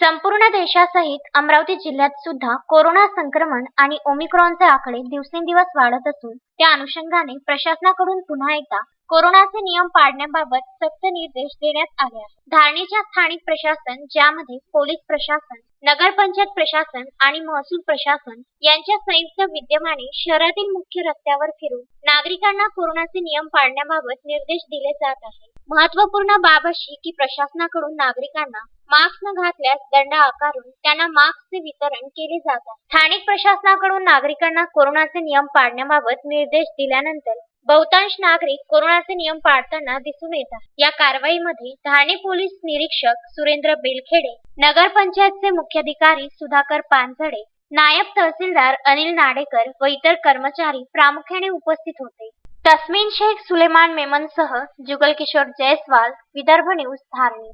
संपूर्ण देशासहित अमरावती जिल्ह्यात सुद्धा कोरोना संक्रमण आणि ओमिक्रॉनचे आकडे दिवसेंदिवस वाढत असून त्या अनुषंगाने प्रशासनाकडून पुन्हा एकदा कोरोनाचे नियम पाळण्याबाबत सक्त निर्देश देण्यात आले आहेत. धारणीच्या स्थानिक प्रशासन ज्यामध्ये पोलीस प्रशासन नगरपंचायत प्रशासन आणि महसूल प्रशासन यांच्या संयुक्त विद्यमाने शहरातील मुख्य रस्त्यावर फिरून नागरिकांना कोरोनाचे नियम पाळण्याबाबत निर्देश दिले जात आहेत. महत्त्वपूर्ण बाब अशी की प्रशासनाकडून नागरिकांना मास्क न घातल्यास दंड आकारून त्यांना मास्कचे वितरण केले जात आहे स्थानिक प्रशासनाकडून नागरिकांना कोरोनाचे नियम पाळण्याबाबत निर्देश दिल्यानंतर बहुतांश नागरिक कोरोनाचे नियम पाळताना दिसून येतात. या कारवाईमध्ये ठाणे पोलीस निरीक्षक सुरेंद्र बेलखेडे नगरपंचायतचे मुख्याधिकारी सुधाकर पानझडे नायब तहसीलदार अनिल नाडेकर व इतर कर्मचारी प्रामुख्याने उपस्थित होते. तस्मीन शेख सुलेमान मेमनसह जुगल किशोर जयस्वाल विदर्भ न्यूज धारणी.